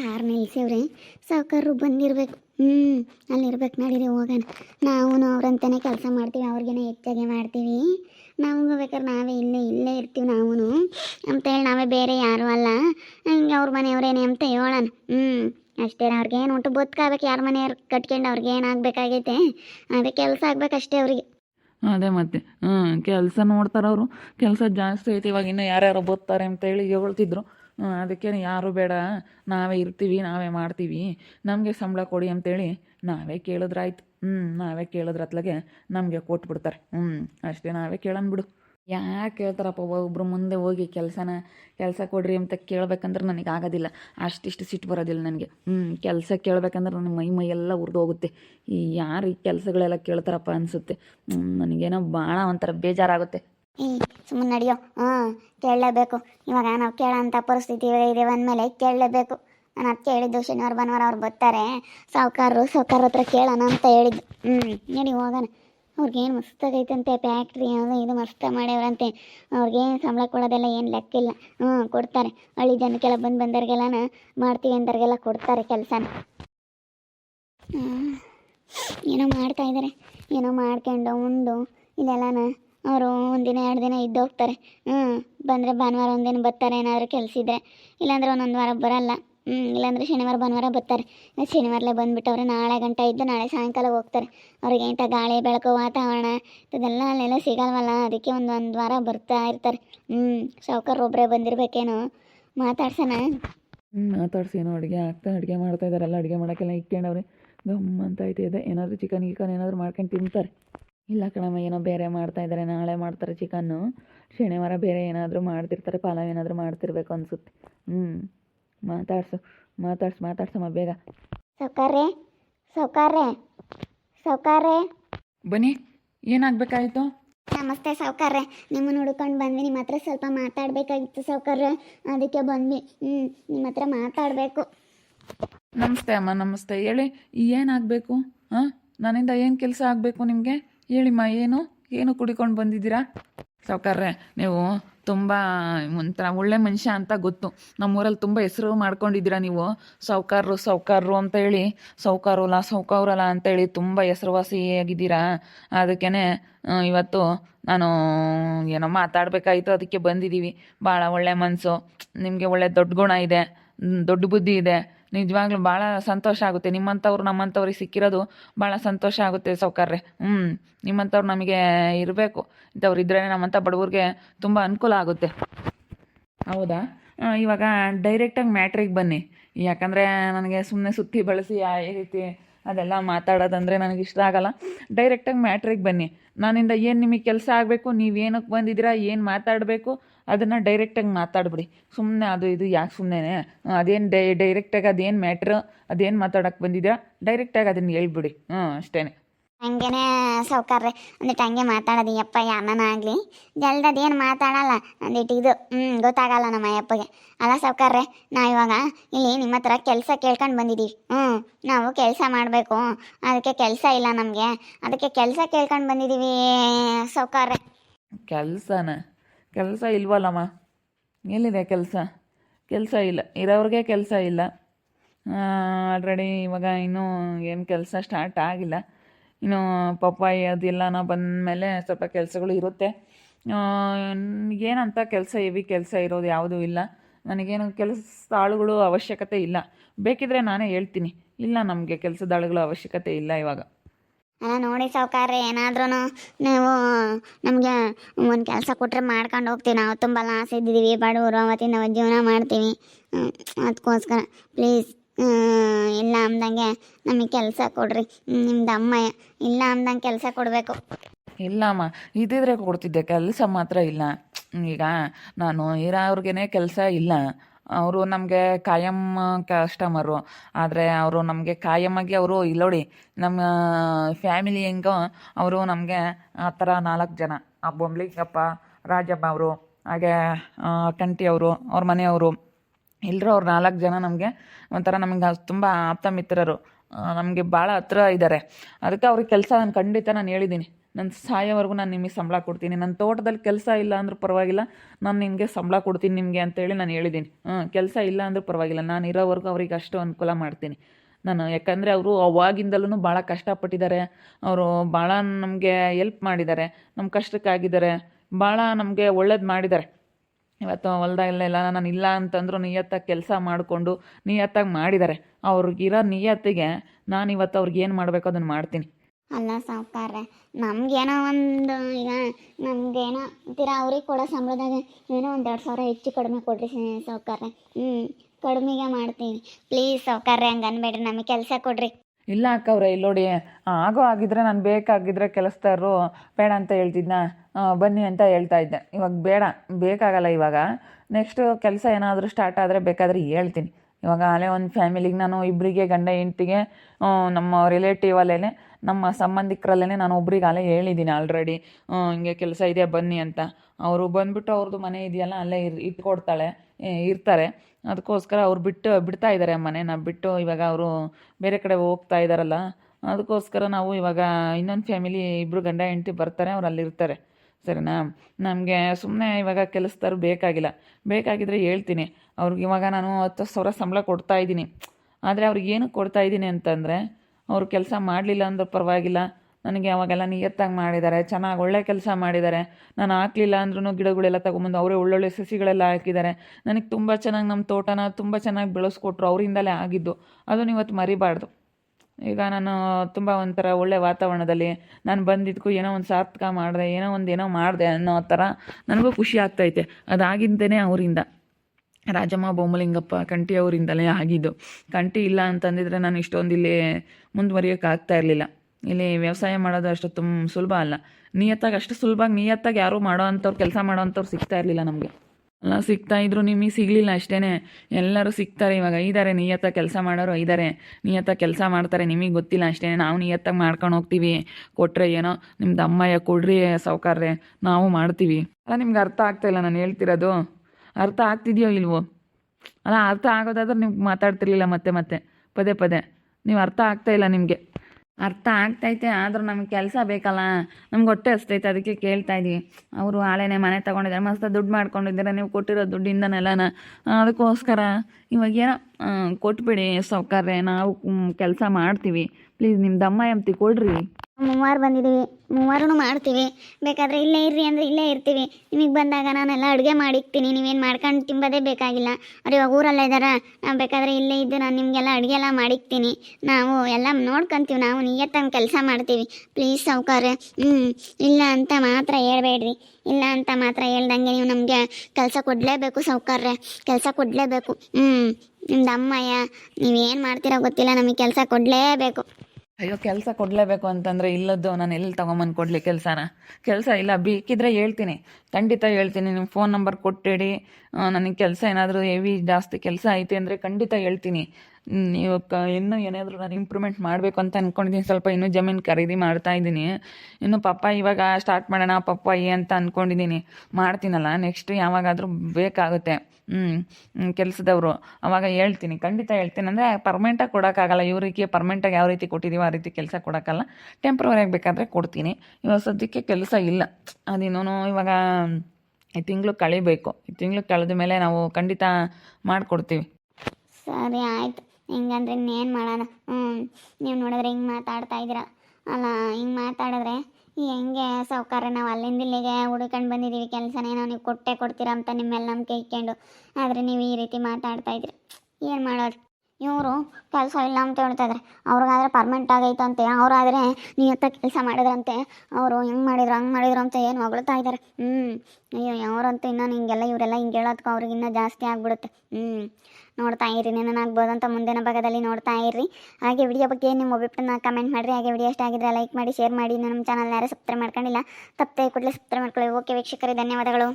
Car ನಿಲ್ಸೇವ್ರಿ? ಸಾವುಕಾರರು ಬಂದಿರ್ಬೇಕು. ಹ್ಞೂ ಅಲ್ಲಿರ್ಬೇಕು ನಡೀರಿ, ಹೋಗೋಣ. ನಾವು ಅವ್ರಂತಾನೆ ಕೆಲಸ ಮಾಡ್ತೀವಿ, ಅವ್ರಿಗೇನೆ ಹೆಚ್ಚಾಗಿ ಮಾಡ್ತೀವಿ. ನಾವು ಬೇಕಾದ್ರೆ ನಾವೇ ಇಲ್ಲೇ ಇಲ್ಲೇ ಇರ್ತೀವಿ ನಾವು ಅಂತೇಳಿ ನಾವೇ ಬೇರೆ ಯಾರೂ ಅಲ್ಲ. ಹಿಂಗೆ ಅವ್ರ ಮನೆಯವ್ರೇನೆ ಅಂತ ಹೇಳೋಣ. ಹ್ಞೂ ಅಷ್ಟೇ ಅವ್ರಿಗೇನು ಉಂಟು ಬದುಕಾಗಬೇಕು, ಯಾರ ಮನೆಯವ್ರು ಕಟ್ಕೊಂಡು ಅವ್ರಿಗೆ ಏನು ಆಗಬೇಕಾಗೈತೆ. ಅದೇ ಕೆಲಸ ಆಗ್ಬೇಕಷ್ಟೇ ಅವ್ರಿಗೆ. ಅದೇ ಮತ್ತೆ ಹ್ಞೂ ಕೆಲಸ ನೋಡ್ತಾರೆ ಅವರು. ಕೆಲಸ ಜಾಸ್ತಿ ಐತೆ, ಇವಾಗ ಇನ್ನೂ ಯಾರ್ಯಾರು ಬರ್ತಾರೆ ಅಂತೇಳಿ ಹೇಳ್ತಿದ್ರು. ಹ್ಮ್, ಅದಕ್ಕೆ ಯಾರು ಬೇಡ. ನಾವೇ ಇರ್ತೀವಿ ನಾವೇ ಮಾಡ್ತೀವಿ. ನಮಗೆ ಸಂಬಳ ಕೊಡಿ ಅಂತೇಳಿ ನಾವೇ ಕೇಳಿದ್ರಾಯ್ತು. ಹ್ಞೂ ನಾವೇ ಕೇಳಿದ್ರ ಅತ್ಲಾಗೆ ನಮಗೆ ಕೊಟ್ಬಿಡ್ತಾರೆ ಹ್ಞೂ ಅಷ್ಟೇ ನಾವೇ ಬಿಡು. ಯಾಕೆ ಕೇಳ್ತಾರಪ್ಪ ಒಬ್ಬರು ಮುಂದೆ ಹೋಗಿ ಕೆಲಸನ ಕೆಲಸ ಕೊಡ್ರಿ ಅಂತ ಕೇಳಬೇಕಂದ್ರೆ ನನಗೆ ಆಗೋದಿಲ್ಲ. ಅಷ್ಟಿಷ್ಟು ಸಿಟ್ಟು ಬರೋದಿಲ್ಲ ನನಗೆ. ಹ್ಞೂ ಕೆಲಸ ಕೇಳಬೇಕಂದ್ರೆ ನನ್ನ ಮೈ ಮೈ ಎಲ್ಲ ಉರಿದು ಹೋಗುತ್ತೆ ಈ ಯಾರು ಈ ಕೆಲಸಗಳೆಲ್ಲ ಕೇಳ್ತಾರಪ್ಪ ಅನಿಸುತ್ತೆ. ನನಗೇನೋ ಭಾಳ ಒಂಥರ ಬೇಜಾರಾಗುತ್ತೆ. ಏ, ಸುಮ್ಮನೆ ನಡೆಯೋ. ಹಾಂ ಕೇಳಲೇಬೇಕು. ಇವಾಗ ನಾವು ಕೇಳೋಂಥ ಪರಿಸ್ಥಿತಿ ಇದೆ ಅಂದಮೇಲೆ ಕೇಳಲೇಬೇಕು. ನಾನು ಅದು ಹೇಳಿದ್ದು ಶನಿವಾರ, ಭಾನುವಾರ ಅವ್ರು ಬರ್ತಾರೆ. ಸಾವುಕಾರರು ಸಾವುಕಾರ ಹತ್ರ ಕೇಳೋಣ ಅಂತ ಹೇಳಿದ್ದು. ಹ್ಞೂ, ನಡಿ ಹೋಗೋಣ. ಅವ್ರಿಗೇನು ಮಸ್ತಾಗೈತಂತೆ ಫ್ಯಾಕ್ಟ್ರಿ ಅದು ಇದು ಮಸ್ತ ಮಾಡ್ಯವ್ರಂತೆ. ಅವ್ರಿಗೇನು ಸಂಬಳ ಕೊಡೋದೆಲ್ಲ ಏನು ಲೆಕ್ಕಿಲ್ಲ ಹ್ಞೂ, ಕೊಡ್ತಾರೆ. ಹಳ್ಳಿ ಜನಕ್ಕೆಲ್ಲ ಬಂದು ಬಂದವ್ರಿಗೆಲ್ಲ ಮಾಡ್ತೀವಿ ಅಂದವ್ರಿಗೆಲ್ಲ ಕೊಡ್ತಾರೆ ಕೆಲಸನ. ಏನೋ ಮಾಡ್ತಾ ಇದ್ದಾರೆ ಏನೋ ಮಾಡ್ಕೊಂಡು ಉಂಡು, ಇಲ್ಲೆಲ್ಲನ ಅವರು ಒಂದಿನ ಎರಡು ದಿನ ಇದ್ದು ಹೋಗ್ತಾರೆ. ಹ್ಞೂ ಬಂದರೆ ಭಾನುವಾರ ಒಂದಿನ ಬರ್ತಾರೆ, ಏನಾದರೂ ಕೆಲಸ ಇದ್ದರೆ ಇಲ್ಲಾಂದ್ರೆ ಒಂದೊಂದು ವಾರ ಬರಲ್ಲ. ಹ್ಞೂ ಇಲ್ಲಾಂದರೆ ಶನಿವಾರ, ಭಾನುವಾರ ಬರ್ತಾರೆ. ಶನಿವಾರಲೇ ಬಂದುಬಿಟ್ಟವ್ರೆ, ನಾಳೆ ಗಂಟೆ ಇದ್ದು ನಾಳೆ ಸಾಯಂಕಾಲ ಹೋಗ್ತಾರೆ. ಅವ್ರಿಗೆ ಇಂಥ ಗಾಳಿ, ಬೆಳಕು, ವಾತಾವರಣ, ಇದೆಲ್ಲ ಅಲ್ಲೆಲ್ಲ ಸಿಗಲ್ವಲ್ಲ, ಅದಕ್ಕೆ ಒಂದು ಒಂದು ವಾರ ಬರ್ತಾ ಇರ್ತಾರೆ. ಹ್ಞೂ ಸೌಕರ್ ಒಬ್ಬರೇ ಬಂದಿರಬೇಕೇನೋ? ಮಾತಾಡ್ಸೋಣ? ಹ್ಞೂ ಮಾತಾಡ್ಸಿ, ಏನೋ ಅಡುಗೆ ಆಗ್ತಾ ಅಡುಗೆ ಮಾಡ್ತಾ ಇದ್ದಾರಲ್ಲ ಅಡುಗೆ ಮಾಡೋಕ್ಕೆಲ್ಲ ಇಟ್ಕೊಂಡವ್ರೆ ಗಮ್ ಅಂತ ಇದೆ ಏನಾದರೂ ಚಿಕನ್ ಗಿಕನ್ ಏನಾದರೂ ಮಾಡ್ಕೊಂಡು ತಿಂತಾರೆ. ಇಲ್ಲ ಕಣಮ್ಮ ಏನೋ ಬೇರೆ ಮಾಡ್ತಾ ಇದ್ದಾರೆ ನಾಳೆ ಮಾಡ್ತಾರೆ ಚಿಕನ್ನು ಶನಿವಾರ ಬೇರೆ ಏನಾದರೂ ಮಾಡ್ತಿರ್ತಾರೆ ಪಲಾವ್ ಏನಾದರೂ ಮಾಡ್ತಿರ್ಬೇಕು ಅನಿಸುತ್ತೆ. ಹ್ಞೂ ಮಾತಾಡ್ಸು ಮಾತಾಡ್ಸು ಮಾತಾಡ್ಸಮ್ಮ ಬೇಗ. ಸೌಕಾರ್ರೆ ಸೌಕಾರ್ರೆ ಸೌಕಾರ್ರೆ ಬನ್ನಿ ಏನಾಗಬೇಕಾಯಿತು? ನಮಸ್ತೆ ಸಾವುಕಾರ್ರೆ ನಿಮ್ಮನ್ನು ಹುಡ್ಕೊಂಡು ಬಂದ್ವಿ ನಿಮ್ಮ ಹತ್ರ ಸ್ವಲ್ಪ ಮಾತಾಡಬೇಕಾಗಿತ್ತು ಸಾವುಕಾರ್ರೆ. ಅದಕ್ಕೆ ಬಂದ್ವಿ ಹ್ಞೂ ನಿಮ್ಮ ಹತ್ರ ಮಾತಾಡಬೇಕು. ನಮಸ್ತೆ ಅಮ್ಮ ನಮಸ್ತೆ. ಹೇಳಿ ಏನಾಗಬೇಕು? ಹಾಂ? ನನ್ನಿಂದ ಏನು ಕೆಲಸ ಆಗಬೇಕು ನಿಮಗೆ? ಹೇಳಿಮ್ಮ, ಏನು? ಏನು ಕುಡಿಕೊಂಡು ಬಂದಿದ್ದೀರಾ? ಸಾವುಕಾರ್ರೆ, ನೀವು ತುಂಬ ಒಂಥರ ಒಳ್ಳೆ ಮನುಷ್ಯ ಅಂತ ಗೊತ್ತು. ನಮ್ಮೂರಲ್ಲಿ ತುಂಬ ಹೆಸರು ಮಾಡ್ಕೊಂಡಿದ್ದೀರಾ ನೀವು? ಸಾವುಕಾರರು ಸಾವುಕಾರರು ಅಂತ ಹೇಳಿ ಸಾವುಕಾರಲ್ಲ ಸಾವುಕಾರಲ್ಲ ಅಂತೇಳಿ ತುಂಬ ಹೆಸರುವಾಸಿಯಾಗಿದ್ದೀರಾ? ಅದಕ್ಕೇ ಇವತ್ತು ನಾನು ಏನೋ ಮಾತಾಡಬೇಕಾಯಿತು, ಅದಕ್ಕೆ ಬಂದಿದ್ದೀವಿ. ಭಾಳ ಒಳ್ಳೆ ಮನಸ್ಸು ನಿಮಗೆ ಒಳ್ಳೆ ದೊಡ್ಡ ಗುಣ ಇದೆ, ದೊಡ್ಡ ಬುದ್ಧಿ ಇದೆ. ನಿಜವಾಗ್ಲೂ ಭಾಳ ಸಂತೋಷ ಆಗುತ್ತೆ. ನಿಮ್ಮಂಥವ್ರು ನಮ್ಮಂಥವ್ರಿಗೆ ಸಿಕ್ಕಿರೋದು ಭಾಳ ಸಂತೋಷ ಆಗುತ್ತೆ ಸೌಕರ್ಯ ಹ್ಞೂ ನಿಮ್ಮಂಥವ್ರು ನಮಗೆ ಇರಬೇಕು. ಇಂಥವ್ರು ಇದ್ರೇ ನಮ್ಮಂಥ ಬಡವ್ರಿಗೆ ತುಂಬ ಅನುಕೂಲ ಆಗುತ್ತೆ. ಹೌದಾ? ಇವಾಗ ಡೈರೆಕ್ಟಾಗಿ ಮ್ಯಾಟ್ರಿಗೆ ಬನ್ನಿ. ಯಾಕಂದರೆ ನನಗೆ ಸುಮ್ಮನೆ ಸುತ್ತಿ ಬಳಸಿ ಈ ರೀತಿ ಅದೆಲ್ಲ ಮಾತಾಡೋದಂದರೆ ನನಗೆ ಇಷ್ಟ ಆಗಲ್ಲ. ಡೈರೆಕ್ಟಾಗಿ ಮ್ಯಾಟ್ರಿಗೆ ಬನ್ನಿ. ನನ್ನಿಂದ ಏನು ನಿಮಗೆ ಕೆಲಸ ಆಗಬೇಕು? ನೀವೇನಕ್ಕೆ ಬಂದಿದ್ದೀರಾ? ಏನು ಮಾತಾಡಬೇಕು? ಅದನ್ನು ಡೈರೆಕ್ಟಾಗಿ ಮಾತಾಡ್ಬಿಡಿ. ಸುಮ್ಮನೆ ಅದು ಇದು ಯಾಕೆ ಸುಮ್ಮನೆ ಅದೇನು ಡೈ ಡೈರೆಕ್ಟಾಗಿ ಅದೇನು ಮ್ಯಾಟ್ರ್ ಅದೇನು ಮಾತಾಡೋಕ್ಕೆ ಬಂದಿದ್ದೀರಾ ಡೈರೆಕ್ಟಾಗಿ ಅದನ್ನು ಹೇಳ್ಬಿಡಿ. ಹ್ಞೂ ಅಷ್ಟೇ ಹಂಗೇನೆ ಸೌಕಾರ್ರೆ ಒಂದಿಟ್ಟು ಹಂಗೆ ಮಾತಾಡೋದು. ಯಪ್ಪ ಯಾನ ಆಗಲಿ. ಜಲ್ದದೇನು ಮಾತಾಡಲ್ಲ. ಒಂದಿಟ್ಟು ಇದು ಹ್ಞೂ ಗೊತ್ತಾಗಲ್ಲ ನಮ್ಮ ಅಯ್ಯಪ್ಪಗೆ. ಅಲ್ಲ ಸೌಕಾರ್ರೆ ನಾವು ಇವಾಗ ಇಲ್ಲಿ ನಿಮ್ಮ ಹತ್ರ ಕೆಲಸ ಕೇಳ್ಕೊಂಡು ಬಂದಿದ್ದೀವಿ ಹ್ಞೂ ನಾವು ಕೆಲಸ ಮಾಡಬೇಕು. ಅದಕ್ಕೆ ಕೆಲಸ ಇಲ್ಲ ನಮಗೆ. ಅದಕ್ಕೆ ಕೆಲಸ ಕೇಳ್ಕೊಂಡು ಬಂದಿದ್ದೀವಿ ಸೌಕಾರ್ರೆ ಕೆಲಸನ? ಕೆಲಸ ಇಲ್ವಲ್ಲಮ್ಮ? ಎಲ್ಲಿದೆ ಕೆಲಸ? ಕೆಲಸ ಇಲ್ಲ. ಇರೋರಿಗೆ ಕೆಲಸ ಇಲ್ಲ. ಆಲ್ರೆಡಿ ಇವಾಗ ಇನ್ನೂ ಏನು ಕೆಲಸ ಸ್ಟಾರ್ಟ್ ಆಗಿಲ್ಲ. ಇನ್ನು ಪಪ್ಪಾಯಿ ಅದೆಲ್ಲನ ಬಂದಮೇಲೆ ಸ್ವಲ್ಪ ಕೆಲಸಗಳು ಇರುತ್ತೆ. ಏನಂತ ಕೆಲಸ ಹೆವಿ ಕೆಲಸ ಇರೋದು ಯಾವುದೂ ಇಲ್ಲ. ನನಗೇನು ಕೆಲಸ ಆಳುಗಳು ಅವಶ್ಯಕತೆ ಇಲ್ಲ. ಬೇಕಿದ್ರೆ ನಾನೇ ಹೇಳ್ತೀನಿ. ಇಲ್ಲ ನಮಗೆ ಕೆಲಸದ ಆಳುಗಳ ಅವಶ್ಯಕತೆ ಇಲ್ಲ ಇವಾಗ. ಅಲ್ಲ ನೋಡಿ ಸಾವುಕಾರ್ರೆ ಏನಾದ್ರೂ ನೀವು ನಮಗೆ ಒಂದು ಕೆಲಸ ಕೊಟ್ಟರೆ ಮಾಡ್ಕೊಂಡು ಹೋಗ್ತೀವಿ. ನಾವು ತುಂಬ ಲಾಸ್ ಇದ್ದಿದ್ದೀವಿ ಬಡವರು ಅವತ್ತಿನ ನಾವು ಜೀವನ ಮಾಡ್ತೀವಿ. ಅದಕ್ಕೋಸ್ಕರ ಪ್ಲೀಸ್ ಇಲ್ಲ ಅಂದಂಗೆ ನಮಗೆ ಕೆಲಸ ಕೊಡ್ರಿ. ನಿಮ್ದು ಅಮ್ಮ ಇಲ್ಲ ಅಂದಂಗೆ ಕೆಲಸ ಕೊಡಬೇಕು. ಇಲ್ಲಮ್ಮ ಇದ್ದಿದ್ರೆ ಕೊಡ್ತಿದ್ದೆ. ಕೆಲಸ ಮಾತ್ರ ಇಲ್ಲ. ಈಗ ನಾನು ಇರೋವ್ರಿಗೇ ಕೆಲಸ ಇಲ್ಲ. ಅವರು ನಮಗೆ ಕಾಯಂ ಕಸ್ಟಮರು ಆದರೆ ಅವರು ನಮಗೆ ಕಾಯಮ್ಮಾಗಿ ಅವರು ಇಲ್ಲೋಡಿ ನಮ್ಮ ಫ್ಯಾಮಿಲಿ ಹೆಂಗೋ, ಅವರು ನಮಗೆ ಆ ಥರ ನಾಲ್ಕು ಜನ. ಆ ಬೊಂಬ್ಲಿಗಪ್ಪ ರಾಜಪ್ಪ ಅವರು, ಹಾಗೆ ಕಂಟಿ ಅವರು, ಅವ್ರ ಮನೆಯವರು ಎಲ್ಲರೂ ಅವ್ರು ನಾಲ್ಕು ಜನ ನಮಗೆ ಒಂಥರ ನಮಗೆ ತುಂಬ ಆಪ್ತ ಮಿತ್ರರು. ನಮಗೆ ಭಾಳ ಹತ್ರ ಇದ್ದಾರೆ ಅದಕ್ಕೆ ಅವ್ರಿಗೆ ಕೆಲಸ ನಾನು ಖಂಡಿತ ನಾನು ಹೇಳಿದ್ದೀನಿ ನನ್ನ ಸಾಯೋವರೆಗೂ ನಾನು ನಿಮಗೆ ಸಂಬಳ ಕೊಡ್ತೀನಿ. ನನ್ನ ತೋಟದಲ್ಲಿ ಕೆಲಸ ಇಲ್ಲ ಅಂದರೂ ಪರವಾಗಿಲ್ಲ, ನಾನು ನಿಮಗೆ ಸಂಬಳ ಕೊಡ್ತೀನಿ ನಿಮಗೆ ಅಂತೇಳಿ ನಾನು ಹೇಳಿದ್ದೀನಿ ಹಾಂ ಕೆಲಸ ಇಲ್ಲ ಅಂದರೂ ಪರವಾಗಿಲ್ಲ, ನಾನು ಇರೋವರೆಗೂ ಅವ್ರಿಗೆ ಅಷ್ಟು ಅನುಕೂಲ ಮಾಡ್ತೀನಿ. ನಾನು ಯಾಕಂದರೆ ಅವರು ಅವಾಗಿಂದಲೂ ಭಾಳ ಕಷ್ಟಪಟ್ಟಿದ್ದಾರೆ. ಅವರು ಭಾಳ ನಮಗೆ ಎಲ್ಪ್ ಮಾಡಿದ್ದಾರೆ ನಮ್ಮ ಕಷ್ಟಕ್ಕಾಗಿದ್ದಾರೆ ಭಾಳ ನಮಗೆ ಒಳ್ಳೇದು ಮಾಡಿದ್ದಾರೆ. ಇವತ್ತು ಹೊಲ್ದಾಗೆಲ್ಲ ನಾನು ಇಲ್ಲ ಅಂತಂದ್ರು ನಿಯತ್ತಾಗಿ ಕೆಲಸ ಮಾಡಿಕೊಂಡು ನಿಯತ್ತಾಗಿ ಮಾಡಿದ್ದಾರೆ. ಅವ್ರಿಗಿರೋ ನಿಯತ್ತಿಗೆ ನಾನು ಇವತ್ತು ಅವ್ರಿಗೆ ಏನು ಮಾಡಬೇಕು ಅದನ್ನು ಮಾಡ್ತೀನಿ. ಅಲ್ಲ ಸಾವುಕಾರ್ರೆ ನಮ್ಗೇನೋ ಒಂದು ಈಗ ನಮ್ಗೇನೋ ತೀರಾ ಅವ್ರಿಗೆ ಕೊಡೋ ಸಂಬಳದಾಗ ಏನೋ ಒಂದು ಎರಡು ಸಾವಿರ ಹೆಚ್ಚು ಕಡಿಮೆ ಕೊಡ್ರಿ ಸಾವುಕಾರ್ರೆ ಹ್ಞೂ ಕಡಿಮೆಗೆ ಮಾಡ್ತೀನಿ. ಪ್ಲೀಸ್ ಸಾವುಕಾರ್ರೆ ಹಂಗೆ ಅನ್ಬೇಡ್ರಿ, ನಮಗೆ ಕೆಲಸ ಕೊಡ್ರಿ. ಇಲ್ಲ ಅಕ್ಕವ್ರೆ ಇಲ್ಲಿ ನೋಡಿ ಆಗೋ ಆಗಿದ್ರೆ ನಾನು ಬೇಕಾಗಿದ್ರೆ ಕೆಲಸದಾರರು ಬೇಡ ಅಂತ ಹೇಳ್ತಿದ್ನ. ಬನ್ನಿ ಅಂತ ಹೇಳ್ತಾ ಇದ್ದೆ. ಇವಾಗ ಬೇಡ, ಬೇಕಾಗಲ್ಲ ಇವಾಗ. ನೆಕ್ಸ್ಟು ಕೆಲಸ ಏನಾದರೂ ಸ್ಟಾರ್ಟ್ ಆದರೆ ಬೇಕಾದರೆ ಹೇಳ್ತೀನಿ. ಇವಾಗ ಅಲ್ಲೇ ಒಂದು ಫ್ಯಾಮಿಲಿಗೆ ನಾನು ಇಬ್ಬರಿಗೆ ಗಂಡ ಹೆಂಡ್ತಿಗೆ ನಮ್ಮ ರಿಲೇಟಿವ್ ಅಲ್ಲೇ ನಮ್ಮ ಸಂಬಂಧಿಕರಲ್ಲೇ ನಾನು ಒಬ್ರಿಗೆ ಅಲ್ಲೇ ಹೇಳಿದ್ದೀನಿ ಆಲ್ರೆಡಿ ಹಿಂಗೆ ಕೆಲಸ ಇದೆ, ಬನ್ನಿ ಅಂತ. ಅವರು ಬಂದ್ಬಿಟ್ಟು ಅವ್ರದ್ದು ಮನೆ ಇದೆಯಲ್ಲ, ಅಲ್ಲೇ ಇರ್, ಇಟ್ಕೊಡ್ತಾಳೆ ಇರ್ತಾರೆ. ಅದಕ್ಕೋಸ್ಕರ ಅವ್ರು ಬಿಟ್ಟು, ಬಿಡ್ತಾ ಇದ್ದಾರೆ ಮನೇನ. ಬಿಟ್ಟು ಇವಾಗ ಅವರು ಬೇರೆ ಕಡೆ ಹೋಗ್ತಾ ಇದ್ದಾರಲ್ಲ ಅದಕ್ಕೋಸ್ಕರ ನಾವು ಇವಾಗ ಇನ್ನೊಂದು ಫ್ಯಾಮಿಲಿ ಇಬ್ಬರು ಗಂಡ ಹೆಂಡತಿ ಬರ್ತಾರೆ, ಅವ್ರು ಅಲ್ಲಿ ಇರ್ತಾರೆ. ಸರಿನಾ? ನಮಗೆ ಸುಮ್ಮನೆ ಇವಾಗ ಕೆಲಸದವ್ರು ಬೇಕಾಗಿಲ್ಲ. ಬೇಕಾಗಿದ್ದರೆ ಹೇಳ್ತೀನಿ. ಅವ್ರಿಗೆ ಇವಾಗ ನಾನು ಹತ್ತು ಸಾವಿರ ಸಂಬಳ ಕೊಡ್ತಾ ಇದ್ದೀನಿ. ಆದರೆ ಅವ್ರಿಗೆ ಏನಕ್ಕೆ ಕೊಡ್ತಾ ಇದ್ದೀನಿ ಅಂತಂದರೆ ಅವ್ರು ಕೆಲಸ ಮಾಡಲಿಲ್ಲ ಅಂದ್ರೆ ಪರವಾಗಿಲ್ಲ. ನನಗೆ ಅವಾಗೆಲ್ಲ ನಿಯತ್ತಾಗಿ ಮಾಡಿದ್ದಾರೆ. ಚೆನ್ನಾಗಿ ಒಳ್ಳೆ ಕೆಲಸ ಮಾಡಿದ್ದಾರೆ. ನಾನು ಹಾಕ್ಲಿಲ್ಲ ಅಂದ್ರೂ ಗಿಡಗಳೆಲ್ಲ ತೊಗೊಂಬಂದು ಅವರೇ ಒಳ್ಳೊಳ್ಳೆ ಸಸಿಗಳೆಲ್ಲ ಹಾಕಿದ್ದಾರೆ. ನನಗೆ ತುಂಬ ಚೆನ್ನಾಗಿ ನಮ್ಮ ತೋಟನ ತುಂಬ ಚೆನ್ನಾಗಿ ಬೆಳೆಸ್ಕೊಟ್ರು. ಅವರಿಂದಲೇ ಆಗಿದ್ದು. ಅದನ್ನು ಇವತ್ತು ಮರಿಬಾರ್ದು. ಈಗ ನಾನು ತುಂಬ ಒಂಥರ ಒಳ್ಳೆ ವಾತಾವರಣದಲ್ಲಿ ನಾನು ಬಂದಿದ್ದಕ್ಕೂ ಏನೋ ಒಂದು ಸಾರ್ಥಕ ಮಾಡಿದೆ, ಏನೋ ಒಂದು ಏನೋ ಮಾಡಿದೆ ಅನ್ನೋ ಥರ ನನಗೂ ಖುಷಿ ಆಗ್ತೈತೆ. ಅದಾಗಿದ್ದೇನೆ ಅವರಿಂದ. ರಾಜಮ್ಮ ಬೊಮ್ಮಲಿಂಗಪ್ಪ, ಕಂಠಿ ಅವರಿಂದಲೇ ಆಗಿದ್ದು. ಕಂಠಿ ಇಲ್ಲ ಅಂತಂದಿದ್ರೆ ನಾನು ಇಷ್ಟೊಂದು ಇಲ್ಲಿ ಮುಂದುವರಿಯೋಕೆ ಆಗ್ತಾ ಇರಲಿಲ್ಲ. ಇಲ್ಲಿ ವ್ಯವಸಾಯ ಮಾಡೋದು ಅಷ್ಟು ತುಂಬ ಸುಲಭ ಅಲ್ಲ. ನಿಯತ್ತಾಗಿ, ಅಷ್ಟು ಸುಲಭವಾಗಿ ನಿಯತ್ತಾಗಿ ಯಾರೂ ಮಾಡೋ ಅಂಥವ್ರು, ಕೆಲಸ ಮಾಡೋ ಅಂಥವ್ರು ಸಿಗ್ತಾ ಇರಲಿಲ್ಲ ನಮಗೆ. ಅಲ್ಲ, ಸಿಗ್ತಾ ಇದ್ರು ನಿಮಗೆ ಸಿಗಲಿಲ್ಲ ಅಷ್ಟೇ ಎಲ್ಲರೂ ಸಿಗ್ತಾರೆ ಇವಾಗ. ಇದ್ದಾರೆ ನಿಯತ್ತಾಗಿ ಕೆಲಸ ಮಾಡೋರು ಇದ್ದಾರೆ ನಿಯತ್ತಾಗಿ ಕೆಲಸ ಮಾಡ್ತಾರೆ, ನಿಮಗೆ ಗೊತ್ತಿಲ್ಲ ಅಷ್ಟೇ ನಾವು ನಿಯತ್ತಾಗಿ ಮಾಡ್ಕೊಂಡು ಹೋಗ್ತೀವಿ. ಕೊಟ್ಟರೆ ಏನೋ, ನಿಮ್ದು ಅಮ್ಮಯ್ಯ ಕೊಡ್ರಿ ಸಾವುಕಾರ್ರೆ, ನಾವು ಮಾಡ್ತೀವಿ. ಅಲ್ಲ, ನಿಮ್ಗೆ ಅರ್ಥ ಆಗ್ತಾ ಇಲ್ಲ ನಾನು ಹೇಳ್ತಿರೋದು. ಅರ್ಥ ಆಗ್ತಿದೆಯೋ ಇಲ್ವೋ? ಅಲ್ಲ, ಅರ್ಥ ಆಗೋದಾದ್ರೆ ನಿಮ್ಗೆ ಮಾತಾಡ್ತಿರ್ಲಿಲ್ಲ ಮತ್ತೆ ಮತ್ತೆ. ಪದೇ ಪದೇ. ನೀವು ಅರ್ಥ ಆಗ್ತಾ ಇಲ್ಲ ನಿಮಗೆ. ಅರ್ಥ ಆಗ್ತೈತೆ ಆದರೂ ನಮ್ಗೆ ಕೆಲಸ ಬೇಕಲ್ಲ. ನಮ್ಗೆ ಹೊಟ್ಟೆ ಹಸ್ತೈತೆ, ಅದಕ್ಕೆ ಕೇಳ್ತಾ ಇದ್ದೀವಿ ಅವರು ಹಾಳೆನೆ ಮನೆ ತೊಗೊಂಡಿದ್ದಾರೆ, ಮಸ್ತ ದುಡ್ಡು ಮಾಡ್ಕೊಂಡಿದ್ದಾರೆ. ನೀವು ಕೊಟ್ಟಿರೋ ದುಡ್ಡಿಂದನೆಲ್ಲನ ಅದಕ್ಕೋಸ್ಕರ ಇವಾಗ ಏನೋ ಕೊಟ್ಬಿಡಿ ಸೌಕರ್ಯ. ನಾವು ಕೆಲಸ ಮಾಡ್ತೀವಿ. ಪ್ಲೀಸ್ ನಿಮ್ಮ ದಮ್ಮ ಎಂತಿ ಕೊಡ್ರಿ. ಮೂವಾರು ಬಂದಿದ್ದೀವಿ ಮೂವಾರೂ ಮಾಡ್ತೀವಿ. ಬೇಕಾದರೆ ಇಲ್ಲೇ ಇರ್ರಿ ಅಂದರೆ ಇಲ್ಲೇ ಇರ್ತೀವಿ. ನಿಮಗೆ ಬಂದಾಗ ನಾನೆಲ್ಲ ಅಡುಗೆ ಮಾಡಿಕ್ತೀನಿ, ನೀವೇನು ಮಾಡ್ಕೊಂಡು ತಿಂಬೋದೇ ಬೇಕಾಗಿಲ್ಲ. ಅವ್ರು ಇವಾಗ ಊರಲ್ಲೇ ಇದ್ದಾರಾ? ನಾವು ಬೇಕಾದರೆ ಇಲ್ಲೇ ಇದ್ದು ನಾನು ನಿಮಗೆಲ್ಲ ಅಡುಗೆ ಎಲ್ಲ ಮಾಡಿಕ್ತೀನಿ. ನಾವು ಎಲ್ಲ ನೋಡ್ಕೊಂತೀವಿ, ನಾವು ನಿಯತ್ತಂಗೆ ಕೆಲಸ ಮಾಡ್ತೀವಿ. ಪ್ಲೀಸ್ ಸಾವುಕಾರ್ರೆ ಹ್ಞೂ ಇಲ್ಲ ಅಂತ ಮಾತ್ರ ಹೇಳ್ಬೇಡ್ರಿ. ಇಲ್ಲ ಅಂತ ಮಾತ್ರ ಹೇಳ್ದಂಗೆ ನೀವು ನಮಗೆ ಕೆಲಸ ಕೊಡಲೇಬೇಕು ಸಾವುಕಾರ್ರೆ ಕೆಲಸ ಕೊಡಲೇಬೇಕು. ಹ್ಞೂ ನಿಮ್ದು ಅಮ್ಮಯ್ಯ, ನೀವೇನು ಮಾಡ್ತೀರೋ ಗೊತ್ತಿಲ್ಲ, ನಮಗೆ ಕೆಲಸ ಕೊಡಲೇಬೇಕು. ಅಯ್ಯೋ, ಕೆಲಸ ಕೊಡಲೇಬೇಕು ಅಂತಂದರೆ ಇಲ್ಲದ್ದು ನಾನು ಎಲ್ಲಿ ತೊಗೊಂಬಂದು ಕೊಡಲಿ ಕೆಲಸನ? ಕೆಲಸ ಇಲ್ಲ, ಬೇಕಿದ್ರೆ ಹೇಳ್ತೀನಿ. ಖಂಡಿತ ಹೇಳ್ತೀನಿ. ನಿಮ್ಮ ಫೋನ್ ನಂಬರ್ ಕೊಟ್ಟಿಡಿ. ನನಗೆ ಕೆಲಸ ಏನಾದರೂ ಹೆವಿ ಜಾಸ್ತಿ ಕೆಲಸ ಐತೆ ಅಂದರೆ ಖಂಡಿತ ಹೇಳ್ತೀನಿ. ನೀವು ಕ ಇನ್ನೂ ಏನಾದರೂ ನಾನು ಇಂಪ್ರೂವ್ಮೆಂಟ್ ಮಾಡಬೇಕು ಅಂತ ಅಂದ್ಕೊಂಡಿದ್ದೀನಿ ಸ್ವಲ್ಪ ಇನ್ನೂ ಜಮೀನು ಖರೀದಿ ಮಾಡ್ತಾ ಇದ್ದೀನಿ. ಇನ್ನು ಪಪ್ಪ ಇವಾಗ ಸ್ಟಾರ್ಟ್ ಮಾಡೋಣ ಪಪ್ಪಾಯಿ ಅಂತ ಅಂದ್ಕೊಂಡಿದ್ದೀನಿ ಮಾಡ್ತೀನಲ್ಲ ನೆಕ್ಸ್ಟ್ ಯಾವಾಗಾದರೂ ಬೇಕಾಗುತ್ತೆ. ಹ್ಞೂ ಕೆಲಸದವರು. ಅವಾಗ ಹೇಳ್ತೀನಿ, ಖಂಡಿತ ಹೇಳ್ತೀನಿ. ಅಂದರೆ ಪರ್ಮನೆಂಟಾಗಿ ಕೊಡೋಕ್ಕಾಗಲ್ಲ. ಇವರಿಗೆ ಪರ್ಮನೆಂಟಾಗಿ ಯಾವ ರೀತಿ ಕೊಟ್ಟಿದ್ದೀವೋ ಆ ರೀತಿ ಕೆಲಸ ಕೊಡೋಕ್ಕಲ್ಲ ಟೆಂಪ್ರವರಿಯಾಗಿ ಬೇಕಾದರೆ ಕೊಡ್ತೀನಿ. ಇವಾಗ ಸದ್ಯಕ್ಕೆ ಕೆಲಸ ಇಲ್ಲ. ಅದಿನ್ನೂ ಇವಾಗ ಈ ತಿಂಗಳು ಕಳಿಬೇಕು. ಈ ತಿಂಗಳು ಕಳೆದ ಮೇಲೆ ನಾವು ಖಂಡಿತ ಮಾಡಿಕೊಡ್ತೀವಿ. ಸರಿ, ಆಯ್ತು. ಹಿಂಗಂದ್ರೆ ಇನ್ನೇನು ಮಾಡೋಣ? ಹ್ಞೂ ನೀವು ನೋಡಿದ್ರೆ ಹಿಂಗೆ ಮಾತಾಡ್ತಾ ಇದ್ದೀರ? ಅಲ್ಲ, ಹಿಂಗೆ ಮಾತಾಡಿದ್ರೆ ಹೆಂಗೆ ಸಾವುಕಾರ, ನಾವು ಅಲ್ಲಿಂದ ಇಲ್ಲಿಗೆ ಹುಡ್ಕೊಂಡು ಬಂದಿದ್ದೀವಿ ಕೆಲಸನೇನೋ ನೀವು ಕೊಟ್ಟೆ ಕೊಡ್ತೀರಾ ಅಂತ ನಿಮ್ಮೆಲ್ಲ ನಂಬಿಕೆ ಇಟ್ಕೊಂಡು ಆದರೆ ನೀವು ಈ ರೀತಿ ಮಾತಾಡ್ತಾ ಇದ್ರಿ ಏನು ಮಾಡೋದು? ಇವರು ಕೆಲಸ ಇಲ್ಲ ಅಂತ ಹೇಳ್ತಾ ಇದ್ದಾರೆ ಅವ್ರಿಗಾದ್ರೆ ಪರ್ಮನೆಂಟ್ ಆಗೈತಂತೆ. ಅವರಾದರೆ ನಿಯತ್ತ ಕೆಲಸ ಮಾಡಿದ್ರಂತೆ. ಅವರು ಹೆಂಗೆ ಮಾಡಿದ್ರು, ಹಂಗೆ ಮಾಡಿದ್ರು ಅಂತ ಏನು ಹೊಗಳ್ತಾ ಇದ್ದಾರೆ ಹ್ಞೂ ಅಯ್ಯೋ ಅವರಂತೂ ಇನ್ನೂ ಹಿಂಗೆಲ್ಲ ಇವರೆಲ್ಲ ಹಿಂಗೆ ಹೇಳೋದಕ್ಕೆ ಅವ್ರಿಗೆ ಇನ್ನೂ ಜಾಸ್ತಿ ಆಗಿಬಿಡುತ್ತೆ. ಹ್ಞೂ ನೋಡ್ತಾ ಇರಿ ಆಗ್ಬೋದು ಅಂತ ಮುಂದಿನ ಭಾಗದಲ್ಲಿ ನೋಡ್ತಾ ಇರ್ರಿ. ಹಾಗೆ ವಿಡಿಯೋ ಬಗ್ಗೆ ನಿಮ್ಮ ಒಬ್ಬಿಟ್ಟನ್ನ ಕಮೆಂಟ್ ಮಾಡಿರಿ. ಹಾಗೆ ವಿಡಿಯೋ ಇಷ್ಟ ಆಗಿದ್ರೆ ಲೈಕ್ ಮಾಡಿ ಶೇರ್ ಮಾಡಿ. ನಮ್ಮ ಚಾನಲ್ ಯಾರು ಸಬ್ಸ್ಕ್ರೈಬ್ ಮಾಡ್ಕೊಂಡಿಲ್ಲ, ತಪ್ಪದೆ ಕೂಡಲೇ ಸಬ್ಸ್ಕ್ರೈಬ್ ಮಾಡ್ಕೊಳ್ಳಿ. ಓಕೆ ವೀಕ್ಷಕರೇ, ಧನ್ಯವಾದಗಳು.